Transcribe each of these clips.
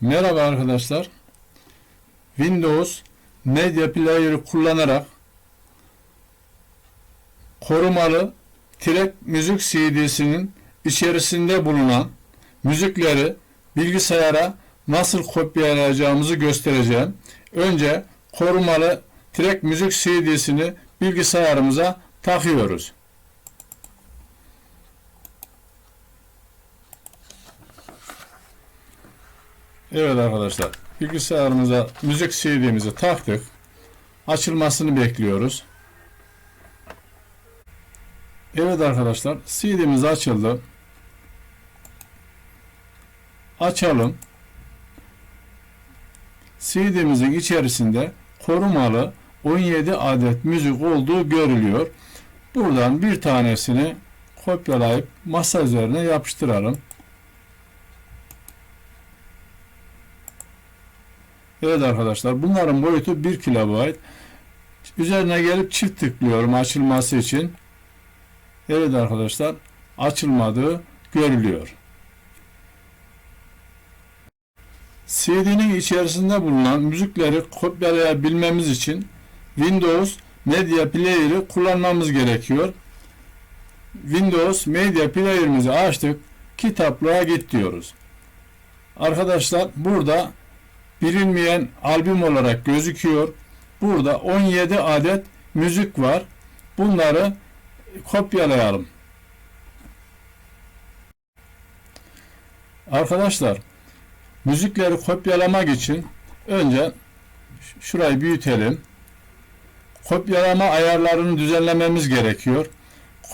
Merhaba arkadaşlar. Windows Media Player'ı kullanarak korumalı Trek müzik CD'sinin içerisinde bulunan müzikleri bilgisayara nasıl kopyalayacağımızı göstereceğim. Önce korumalı Trek müzik CD'sini bilgisayarımıza takıyoruz. Evet arkadaşlar bilgisayarımıza müzik CD'mizi taktık. Açılmasını bekliyoruz. Evet arkadaşlar CD'miz açıldı. Açalım. CD'mizin içerisinde korumalı 17 adet müzik olduğu görülüyor. Buradan bir tanesini kopyalayıp masa üzerine yapıştıralım. Evet arkadaşlar bunların boyutu 1 kilobayt. Üzerine gelip çift tıklıyorum açılması için. Evet arkadaşlar açılmadığı görülüyor. CD'nin içerisinde bulunan müzikleri kopyalayabilmemiz için Windows Media Player'ı kullanmamız gerekiyor. Windows Media Player'ımızı açtık. Kitaplığa git diyoruz. Arkadaşlar burada bilinmeyen albüm olarak gözüküyor. Burada 17 adet müzik var. Bunları kopyalayalım. Arkadaşlar müzikleri kopyalamak için önce şurayı büyütelim. Kopyalama ayarlarını düzenlememiz gerekiyor.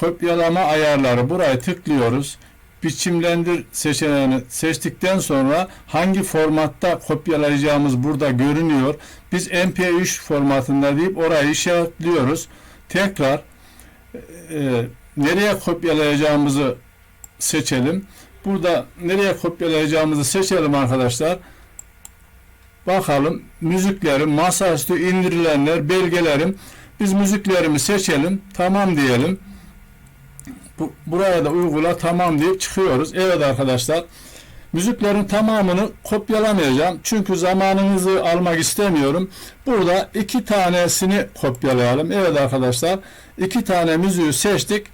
Kopyalama ayarları buraya tıklıyoruz. Biçimlendir seçeneğini seçtikten sonra hangi formatta kopyalayacağımız burada görünüyor. Biz MP3 formatında deyip orayı işaretliyoruz. Tekrar e, nereye kopyalayacağımızı seçelim. Burada nereye kopyalayacağımızı seçelim arkadaşlar. Bakalım müziklerim, masaüstü indirilenler, belgelerim. Biz müziklerimi seçelim. Tamam diyelim. Bu, buraya da uygula tamam deyip çıkıyoruz. Evet arkadaşlar. Müziklerin tamamını kopyalamayacağım. Çünkü zamanınızı almak istemiyorum. Burada iki tanesini kopyalayalım. Evet arkadaşlar. iki tane müziği seçtik.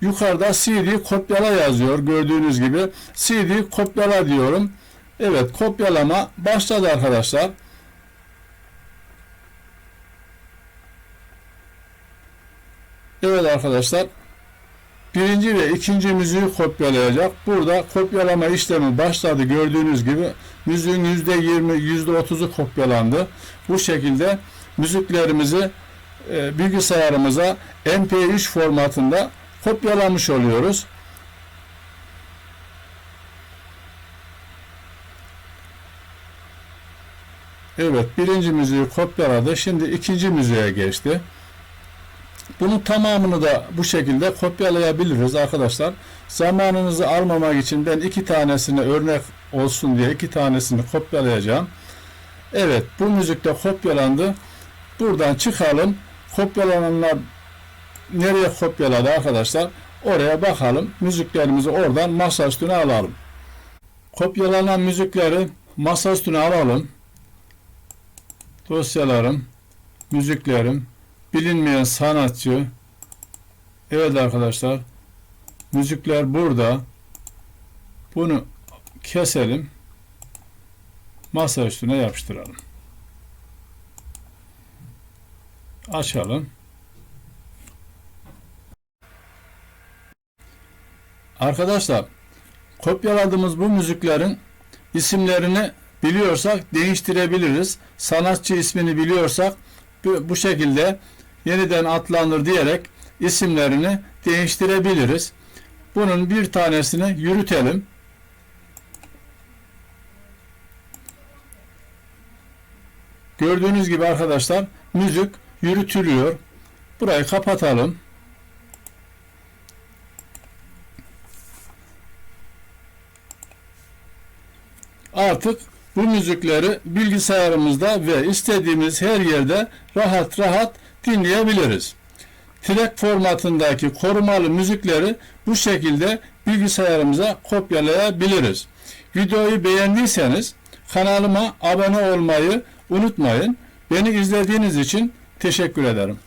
Yukarıda CD kopyala yazıyor. Gördüğünüz gibi CD kopyala diyorum. Evet kopyalama başladı arkadaşlar. Evet arkadaşlar birinci ve ikinci müziği kopyalayacak. Burada kopyalama işlemi başladı. Gördüğünüz gibi müziğin yüzde yirmi, yüzde otuzu kopyalandı. Bu şekilde müziklerimizi e, bilgisayarımıza MP3 formatında kopyalamış oluyoruz. Evet birinci müziği kopyaladı. Şimdi ikinci müziğe geçti. Bunun tamamını da bu şekilde kopyalayabiliriz arkadaşlar. Zamanınızı almamak için ben iki tanesini örnek olsun diye iki tanesini kopyalayacağım. Evet bu müzik de kopyalandı. Buradan çıkalım. Kopyalananlar nereye kopyaladı arkadaşlar? Oraya bakalım. Müziklerimizi oradan masa üstüne alalım. Kopyalanan müzikleri masa üstüne alalım. Dosyalarım, müziklerim, bilinmeyen sanatçı. Evet arkadaşlar. Müzikler burada. Bunu keselim. Masa üstüne yapıştıralım. Açalım. Arkadaşlar kopyaladığımız bu müziklerin isimlerini biliyorsak değiştirebiliriz. Sanatçı ismini biliyorsak bu, şekilde yeniden adlandır diyerek isimlerini değiştirebiliriz. Bunun bir tanesini yürütelim. Gördüğünüz gibi arkadaşlar müzik yürütülüyor. Burayı kapatalım. Artık bu müzikleri bilgisayarımızda ve istediğimiz her yerde rahat rahat dinleyebiliriz. Track formatındaki korumalı müzikleri bu şekilde bilgisayarımıza kopyalayabiliriz. Videoyu beğendiyseniz Kanalıma abone olmayı unutmayın. Beni izlediğiniz için teşekkür ederim.